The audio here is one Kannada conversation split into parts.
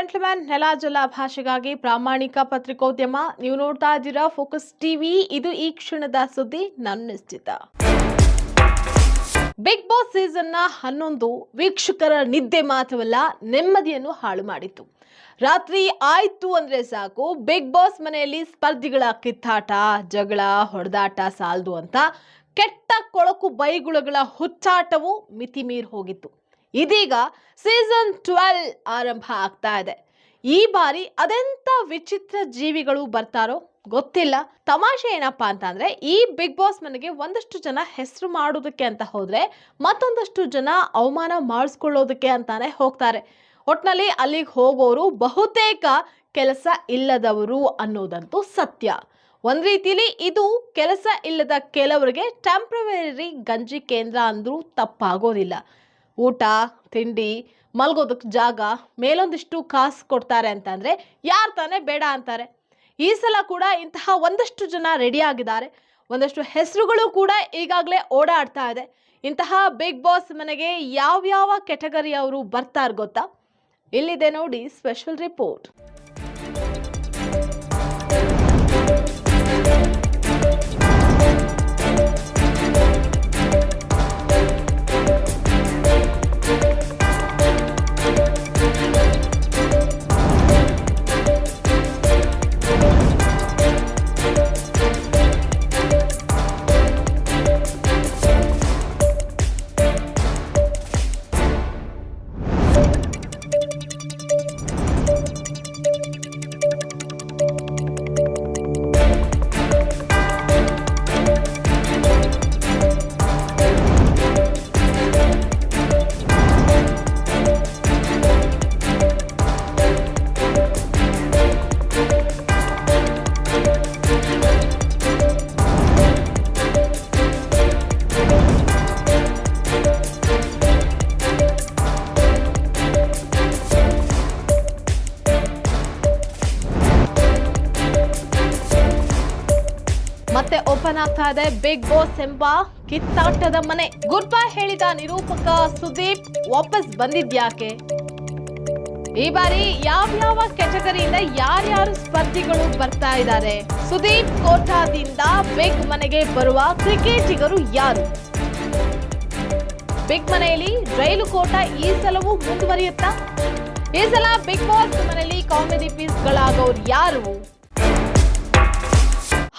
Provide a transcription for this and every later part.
ರಾಜ್ಯಲ ಭಾಷೆಗಾಗಿ ಪ್ರಾಮಾಣಿಕ ಪತ್ರಿಕೋದ್ಯಮ. ನೀವು ನೋಡ್ತಾ ಇದ್ದೀರಾ ಫೋಕಸ್ ಟಿವಿ ಇದು ಈ ಕ್ಷಣದ ಸುದ್ದಿ, ನನ್ನ ನಿಶ್ಚಿತ. ಬಿಗ್ ಬಾಸ್ ಸೀಸನ್ನ ಹನ್ನೊಂದು ವೀಕ್ಷಕರ ನಿದ್ದೆ ಮಾತ್ರವಲ್ಲ, ನೆಮ್ಮದಿಯನ್ನು ಹಾಳು ಮಾಡಿತು ರಾತ್ರಿ ಆಯ್ತು ಅಂದ್ರೆ ಸಾಕು ಬಿಗ್ ಬಾಸ್ ಮನೆಯಲ್ಲಿ ಸ್ಪರ್ಧಿಗಳ ಕಿತ್ತಾಟ, ಜಗಳ, ಹೊಡೆದಾಟ ಸಾಲದು ಅಂತ ಕೆಟ್ಟ ಕೊಳಕು ಬೈಗುಳಗಳ ಹುಚ್ಚಾಟವು ಮಿತಿ ಮೀರಿ ಹೋಗಿತ್ತು. ಇದೀಗ ಸೀಸನ್ ಟ್ವೆಲ್ ಆರಂಭ ಆಗ್ತಾ ಇದೆ. ಈ ಬಾರಿ ಅದೆಂತ ವಿಚಿತ್ರ ಜೀವಿಗಳು ಬರ್ತಾರೋ ಗೊತ್ತಿಲ್ಲ. ತಮಾಷೆ ಏನಪ್ಪಾ ಅಂತಂದ್ರೆ, ಈ ಬಿಗ್ ಬಾಸ್ ಮನೆಗೆ ಒಂದಷ್ಟು ಜನ ಹೆಸರು ಮಾಡೋದಕ್ಕೆ ಅಂತ ಹೋದ್ರೆ, ಮತ್ತೊಂದಷ್ಟು ಜನ ಅವಮಾನ ಮಾಡಿಸ್ಕೊಳ್ಳೋದಕ್ಕೆ ಅಂತಾನೆ ಹೋಗ್ತಾರೆ. ಒಟ್ನಲ್ಲಿ ಅಲ್ಲಿಗೆ ಹೋಗೋರು ಬಹುತೇಕ ಕೆಲಸ ಇಲ್ಲದವರು ಅನ್ನೋದಂತೂ ಸತ್ಯ. ಒಂದ್ ರೀತಿಲಿ ಇದು ಕೆಲಸ ಇಲ್ಲದ ಕೆಲವರಿಗೆ ಟೆಂಪ್ರವರಿ ಗಂಜಿ ಕೇಂದ್ರ ಅಂದ್ರೂ ತಪ್ಪಾಗೋದಿಲ್ಲ. ಊಟ, ತಿಂಡಿ ಮಲ್ಗೋದಕ್ಕೆ ಜಾಗ, ಮೇಲೊಂದಿಷ್ಟು ಕಾಸು ಕೊಡ್ತಾರೆ ಅಂತಂದರೆ ಯಾರು ತಾನೇ ಬೇಡ ಅಂತಾರೆ. ಈ ಸಲ ಕೂಡ ಇಂತಹ ಒಂದಷ್ಟು ಜನ ರೆಡಿ ಆಗಿದ್ದಾರೆ. ಒಂದಷ್ಟು ಹೆಸರುಗಳು ಕೂಡ ಈಗಾಗಲೇ ಓಡಾಡ್ತಾ ಇದೆ. ಇಂತಹ ಬಿಗ್ ಬಾಸ್ ಮನೆಗೆ ಯಾವ್ಯಾವ ಕೆಟಗರಿ ಅವರು ಬರ್ತಾರೆ ಗೊತ್ತಾ? ಇಲ್ಲಿದೆ ನೋಡಿ ಸ್ಪೆಷಲ್ ರಿಪೋರ್ಟ್ ಮತ್ತೆ ಓಪನ್ ಆಗ್ತಾ ಇದೆ. ಬಿಗ್ ಬಾಸ್ ಎಂಬ ಕಿತ್ತಾಟದ ಮನೆ. ಗುಡ್ ಬೈ ಹೇಳಿದ ನಿರೂಪಕ ಸುದೀಪ್. ವಾಪಸ್ ಬಂದಿದ್ಯಾಕೆ ಈ ಬಾರಿ ಯಾವ್ಯಾವ ಕೆಟಗರಿಯಿಂದ ಯಾರ್ಯಾರು ಸ್ಪರ್ಧಿಗಳು ಬರ್ತಾ ಇದ್ದಾರೆ? ಸುದೀಪ್ ಕೋಟಾದಿಂದ ಬಿಗ್ ಮನೆಗೆ ಬರುವ ಕ್ರಿಕೆಟಿಗರು ಯಾರು? ಬಿಗ್ ಮನೆಯಲ್ಲಿ ರೈಲು ಕೋಟ ಈ ಸಲವೂ ಮುಂದುವರಿಯುತ್ತಾ? ಈ ಸಲ ಬಿಗ್ ಬಾಸ್ ಮನೆಯಲ್ಲಿ ಕಾಮಿಡಿ ಪೀಸ್ಗಳಾಗೋರು ಯಾರು?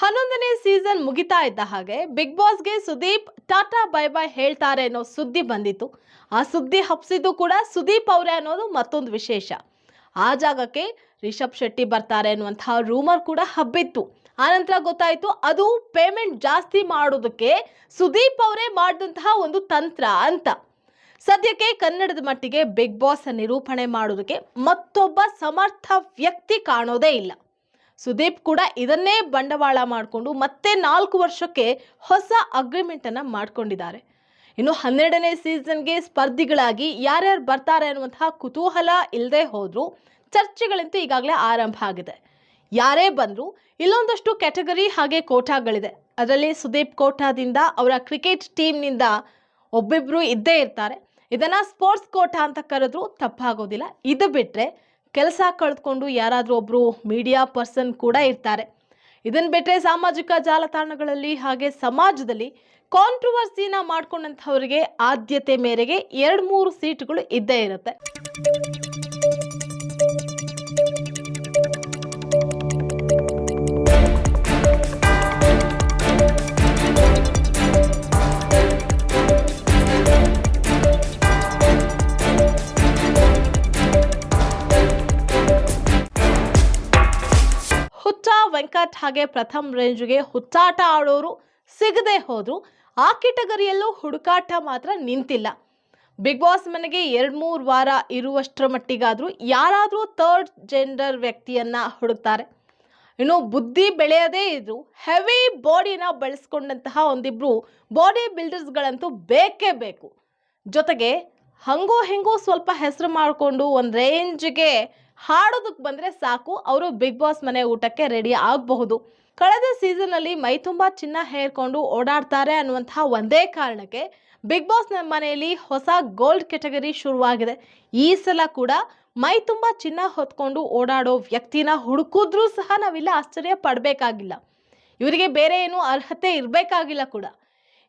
ಹನ್ನೊಂದನೇ ಸೀಸನ್ ಮುಗಿತಾ ಇದ್ದ ಹಾಗೆ ಬಿಗ್ ಬಾಸ್ಗೆ ಸುದೀಪ್, ಟಾಟಾ, ಬೈ ಬೈ ಹೇಳ್ತಾರೆ ಅನ್ನೋ ಸುದ್ದಿ ಬಂದಿತ್ತು. ಆ ಸುದ್ದಿ ಹಬ್ಸಿದ್ದು ಕೂಡ ಸುದೀಪ್ ಅವರೇ ಅನ್ನೋದು ಮತ್ತೊಂದು ವಿಶೇಷ. ಆ ಜಾಗಕ್ಕೆ ರಿಷಬ್ ಶೆಟ್ಟಿ ಬರ್ತಾರೆ ಅನ್ನುವಂತಹ ರೂಮರ್ ಕೂಡ ಹಬ್ಬಿತ್ತು. ಆನಂತರ ಗೊತ್ತಾಯ್ತು, ಅದು ಪೇಮೆಂಟ್ ಜಾಸ್ತಿ ಮಾಡೋದಕ್ಕೆ ಸುದೀಪ್ ಅವರೇ ಮಾಡಿದಂತಹ ಒಂದು ತಂತ್ರ ಅಂತ. ಸದ್ಯಕ್ಕೆ ಕನ್ನಡದ ಮಟ್ಟಿಗೆ ಬಿಗ್ ಬಾಸ್ ನಿರೂಪಣೆ ಮಾಡೋದಕ್ಕೆ ಮತ್ತೊಬ್ಬ ಸಮರ್ಥ ವ್ಯಕ್ತಿ ಕಾಣೋದೇ ಇಲ್ಲ. ಸುದೀಪ್ ಕೂಡ ಇದನ್ನೇ ಬಂಡವಾಳ ಮಾಡಿಕೊಂಡು ಮತ್ತೆ ನಾಲ್ಕು ವರ್ಷಕ್ಕೆ ಹೊಸ ಅಗ್ರಿಮೆಂಟ್ ಅನ್ನ ಮಾಡ್ಕೊಂಡಿದ್ದಾರೆ. ಇನ್ನು ಹನ್ನೆರಡನೇ ಸೀಸನ್ಗೆ ಸ್ಪರ್ಧಿಗಳಾಗಿ ಯಾರ್ಯಾರು ಬರ್ತಾರೆ ಅನ್ನುವಂತಹ ಕುತೂಹಲ ಇಲ್ಲದೆ ಹೋದರೂ ಚರ್ಚೆಗಳಂತೂ ಈಗಾಗಲೇ ಆರಂಭ ಆಗಿದೆ. ಯಾರೇ ಬಂದರೂ ಇಲ್ಲೊಂದಷ್ಟು ಕ್ಯಾಟಗರಿ ಹಾಗೆ ಕೋಟಾಗಳಿದೆ. ಅದರಲ್ಲಿ ಸುದೀಪ್ ಕೋಟಾದಿಂದ ಅವರ ಕ್ರಿಕೆಟ್ ಟೀಮ್ನಿಂದ ಒಬ್ಬಿಬ್ರು ಇದ್ದೇ ಇರ್ತಾರೆ. ಇದನ್ನ ಸ್ಪೋರ್ಟ್ಸ್ ಕೋಟಾ ಅಂತ ಕರೆದ್ರೂ ತಪ್ಪಾಗೋದಿಲ್ಲ. ಇದು ಬಿಟ್ಟರೆ ಕೆಲಸ ಕಳೆದುಕೊಂಡು ಯಾರಾದರೂ ಒಬ್ಬರು ಮೀಡಿಯಾ ಪರ್ಸನ್ ಕೂಡ ಇರ್ತಾರೆ. ಇದನ್ನು ಬಿಟ್ಟರೆ ಸಾಮಾಜಿಕ ಜಾಲತಾಣಗಳಲ್ಲಿ ಹಾಗೆ ಸಮಾಜದಲ್ಲಿ ಕಾಂಟ್ರವರ್ಸಿನ ಮಾಡ್ಕೊಂಡಂಥವರಿಗೆ ಆದ್ಯತೆ ಮೇರೆಗೆ ಎರಡು ಮೂರು ಸೀಟುಗಳು ಇದ್ದೇ ಇರುತ್ತೆ. ವೆಂಕಟ್ ಹಾಗೆ ಪ್ರಥಮ್ ರೇಂಜ್ಗೆ ಹುಚ್ಚಾಟ ಆಡೋರು ಸಿಗದೆ ಹೋದ್ರು, ಆ ಕೆಟಗರಿಯಲ್ಲೂ ಹುಡುಕಾಟ ಮಾತ್ರ ನಿಂತಿಲ್ಲ. ಬಿಗ್ ಬಾಸ್ ಮನೆಗೆ ಎರಡು ಮೂರು ವಾರ ಇರುವಷ್ಟರ ಮಟ್ಟಿಗಾದರೂ ಯಾರಾದರೂ ಥರ್ಡ್ ಜೆಂಡರ್ ವ್ಯಕ್ತಿಯನ್ನ ಹುಡುಕ್ತಾರೆ. ಇನ್ನು ಬುದ್ಧಿ ಬೆಳೆಯದೇ ಇದ್ರು ಹೆವಿ ಬಾಡಿನ ಬಳಸ್ಕೊಂಡಂತಹ ಒಂದಿಬ್ರು ಬಾಡಿ ಬಿಲ್ಡರ್ಸ್ಗಳಂತೂ ಬೇಕೇ ಬೇಕು. ಜೊತೆಗೆ ಹಂಗೋ ಹೆಂಗೋ ಸ್ವಲ್ಪ ಹೆಸರು ಮಾಡಿಕೊಂಡು ಒಂದು ರೇಂಜ್ಗೆ ಹಾಡೋದಕ್ಕೆ ಬಂದರೆ ಸಾಕು, ಅವರು ಬಿಗ್ ಬಾಸ್ ಮನೆ ಊಟಕ್ಕೆ ರೆಡಿ ಆಗಬಹುದು. ಕಳೆದ ಸೀಸನ್ನಲ್ಲಿ ಮೈ ತುಂಬ ಚಿನ್ನ ಹೇರ್ಕೊಂಡು ಓಡಾಡ್ತಾರೆ ಅನ್ನುವಂತಹ ಒಂದೇ ಕಾರಣಕ್ಕೆ ಬಿಗ್ ಬಾಸ್ ಮನೆಯಲ್ಲಿ ಹೊಸ ಗೋಲ್ಡ್ ಕೆಟಗರಿ ಶುರುವಾಗಿದೆ. ಈ ಸಲ ಕೂಡ ಮೈ ತುಂಬ ಚಿನ್ನ ಹೊತ್ಕೊಂಡು ಓಡಾಡೋ ವ್ಯಕ್ತಿನ ಹುಡುಕಿದ್ರೂ ಸಹ ನಾವಿಲ್ಲ ಆಶ್ಚರ್ಯ ಪಡಬೇಕಾಗಿಲ್ಲ. ಇವರಿಗೆ ಬೇರೆ ಏನು ಅರ್ಹತೆ ಇರಬೇಕಾಗಿಲ್ಲ ಕೂಡ.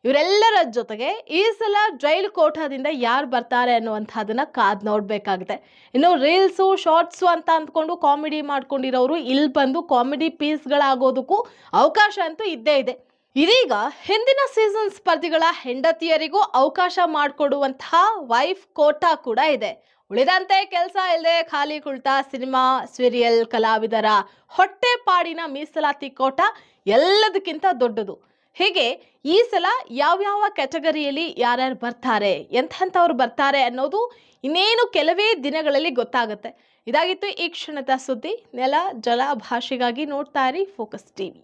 ಇವರೆಲ್ಲರ ಜೊತೆಗೆ ಈ ಸಲ ಜೈಲು ಕೋಟಾದಿಂದ ಯಾರು ಬರ್ತಾರೆ ಅನ್ನುವಂಥದ್ದನ್ನ ಕಾದ್ ನೋಡಬೇಕಾಗುತ್ತೆ. ಇನ್ನು ರೀಲ್ಸು, ಶಾರ್ಟ್ಸು ಅಂತ ಅಂದ್ಕೊಂಡು ಕಾಮಿಡಿ ಮಾಡ್ಕೊಂಡಿರೋರು ಇಲ್ಲಿ ಬಂದು ಕಾಮಿಡಿ ಪೀಸ್ಗಳಾಗೋದಕ್ಕೂ ಅವಕಾಶ ಅಂತೂ ಇದ್ದೇ ಇದೆ. ಇದೀಗ ಹಿಂದಿನ ಸೀಸನ್ ಸ್ಪರ್ಧಿಗಳ ಹೆಂಡತಿಯರಿಗೂ ಅವಕಾಶ ಮಾಡಿಕೊಡುವಂತಹ ವೈಫ್ ಕೋಟಾ ಕೂಡ ಇದೆ. ಉಳಿದಂತೆ ಕೆಲಸ ಇಲ್ಲದೆ ಖಾಲಿ ಕುಳಿತ ಸಿನಿಮಾ, ಸೀರಿಯಲ್, ಕಲಾವಿದರ ಹೊಟ್ಟೆಪಾಡಿನ ಮೀಸಲಾತಿ ಕೋಟ ಎಲ್ಲದಕ್ಕಿಂತ ದೊಡ್ಡದು. ಹೀಗೆ ಈ ಸಲ ಯಾವ್ಯಾವ ಕ್ಯಾಟಗರಿಯಲ್ಲಿ ಯಾರ್ಯಾರು ಬರ್ತಾರೆ ಎಂಥವ್ರು ಬರ್ತಾರೆ ಅನ್ನೋದು ಇನ್ನೇನು ಕೆಲವೇ ದಿನಗಳಲ್ಲಿ ಗೊತ್ತಾಗುತ್ತೆ. ಇದಾಗಿತ್ತು ಈ ಕ್ಷಣದ ಸುದ್ದಿ. ನೆಲ ಜಲ ಭಾಷೆಗಾಗಿ ನೋಡ್ತಾ ಇರಿ ಫೋಕಸ್ ಟಿವಿ.